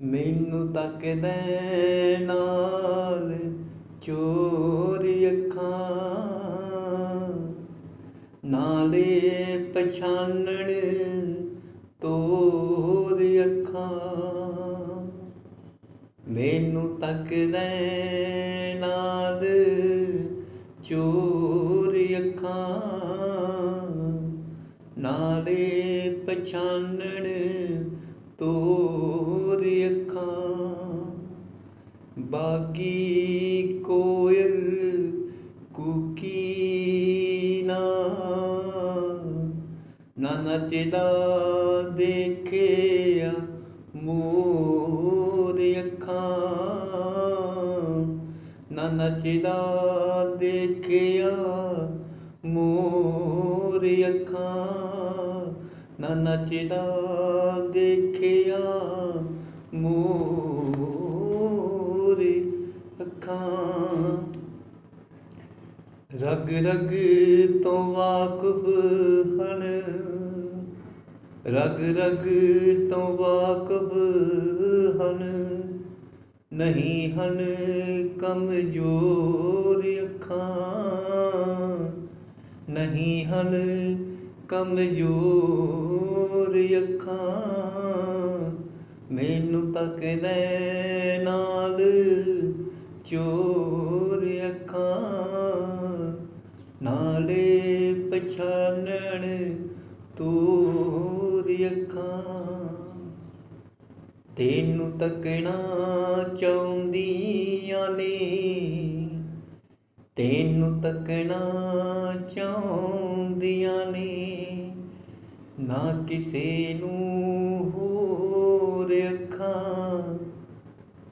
ਮੈਨੂੰ ਤੱਕਦੇ ਨਾਲ ਚੋਰ ਅੱਖਾਂ, ਨਾਲੇ ਪਛਾਨਣ ਤੋਰ ਅੱਖਾਂ। ਮੈਨੂੰ ਤੱਕਦੇ ਨਾਲ ਚੋਰ ਅੱਖਾਂ, ਨਾਲੇ ਪਛਾਨਣ ਤੋਰ ਅੱਖਾਂ। ਬਾਗੀ ਕੋਇਲ ਕੁਕੀਨਾ ਨਾ ਨੱਚਦਾ ਦੇਖਿਆ ਮੋਰ ਅੱਖਾਂ। ਨਾ ਨੱਚਦਾ ਦੇਖਿਆ ਮੋਰ ਅੱਖਾਂ। ਨਾ ਨੱਚਦਾ ਦੇਖਿਆ ਮੋਰ ਅੱਖਾਂ। ਰਗ ਰਗ ਤੋਂ ਵਾਕਫ ਹਨ। ਰਗ ਰਗ ਤੋਂ ਵਾਕਫ ਹਨ। ਨਹੀਂ ਹਨ ਕਮਜ਼ੋਰ ਅੱਖਾਂ। ਨਹੀਂ ਹਨ ਕਮਜ਼ੋਰ ਅੱਖਾਂ ਮੈਨੂੰ ਤੱਕਦੇ ਨਾਲ ਚੋਰ ਅੱਖਾਂ ਨਾਲੇ ਪਛਾਨਣ ਤੋਰ ਅੱਖਾਂ ਤੈਨੂੰ ਤੱਕਣਾ ਚਾਹੁੰਦੀਆਂ ਨੇ ਤੈਨੂੰ ਤੱਕਣਾ ਚਾਹੁੰਦੀਆਂ ਨੇ ਨਾ ਕਿਸੇ ਨੂੰ ਹੋਰ ਅੱਖਾਂ,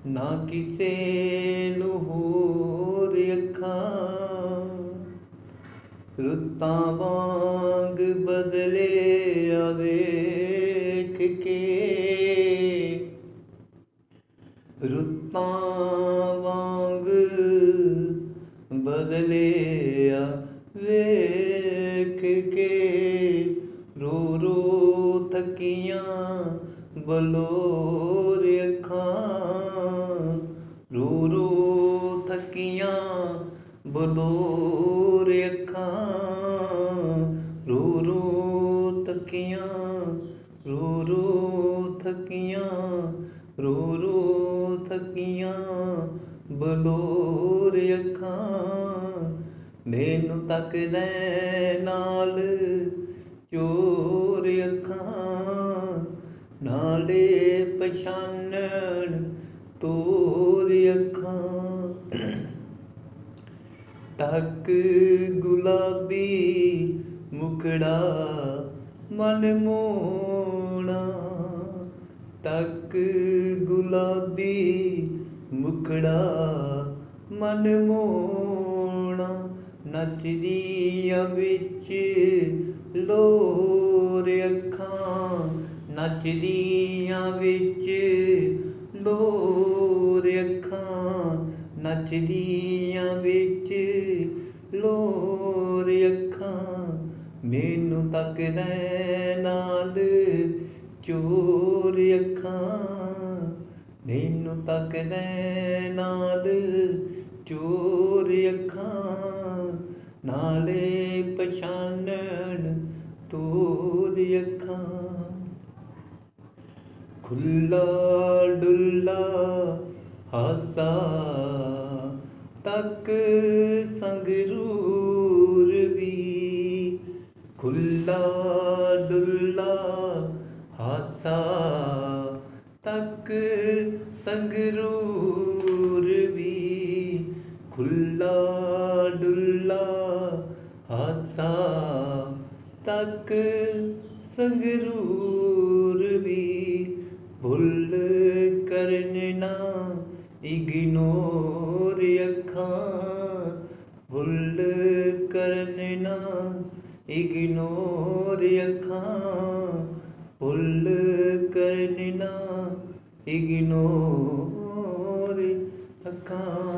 ਨਾ ਕਿਸੇ ਨੂੰ ਹੋਰ ਅੱਖਾਂ। ਰੁੱਤਾਂ ਵਾਂਗ ਬਦਲੇ ਆ ਵੇਖ ਕੇ। ਰੁੱਤਾਂ ਵਾਂਗ ਬਦਲੇ ਆ ਵੇਖ ਕੇ। ਰੋ ਰੋ ਥਕੀਆਂ ਬਲੋਰ ਅੱਖਾਂ। ਰੋ ਰੋ ਥਕੀਆਂ ਬਲੋਰ ਅੱਖਾਂ। ਰੋ ਰੋ ਥਕੀਆਂ ਰੋ ਰੋ ਥਕੀਆਂ ਰੋ ਰੋ ਥਕੀਆਂ ਬਲੋਰ ਅੱਖਾਂ। ਮੈਨੂੰ ਤੱਕਦੇ ਨਾਲ ਚੋਰ ਅੱਖਾਂ ਨਾਲੇ ਪਛਾਨਣ, ਤੋਰ ਅੱਖਾਂ। ਤੱਕ ਗੁਲਾਬੀ ਮੁਖੜਾ ਮਨ ਮੋਣਾ ਤੱਕ ਗੁਲਾਬੀ ਮੁਖੜਾ ਮਨ ਮੋਣਾ ਨੱਚਦੀਆਂ ਵਿੱਚ ਲੋਰ ਅੱਖਾਂ ਨੱਚਦੀਆਂ ਵਿੱਚ। ਲੋਰ ਅੱਖਾਂ ਨੱਚਦੀਆਂ ਵਿੱਚ। ਲੋਰ ਅੱਖਾਂ ਮੈਨੂੰ ਤੱਕਦੇ ਨਾਲ। ਚੋਰ ਅੱਖਾਂ ਮੈਨੂੰ ਤੱਕਦੇ ਨਾਲ। ਚੋਰ ਅੱਖਾਂ ਨਾਲੇ ਪਛਾਨਣ ਖੁੱਲਾ ਡੁੱਲਾ, ਹਾਸਾ। ਤੱਕ ਸੰਗਰੂਰ ਵੀ ਖੁੱਲਾ, ਡੁੱਲਾ, ਹਾਸਾ। ਤੱਕ ਸੰਗਰੂਰ ਵੀ ਖੁੱਲਾ, ਡੁੱਲਾ, ਹਾਸਾ। ਤੱਕ ਸੰਗਰੂਰ ਭੁੱਲ ਕਰਨ ਇਗਨੋਰ ਅੱਖਾਂ। ਭੁੱਲ ਕਰਨਾ ਇਗਨੋਰ ਅੱਖਾਂ। ਭੁੱਲ ਕਰਨਾ ਨਾ ਇਗਨੋਰ ਅੱਖਾਂ।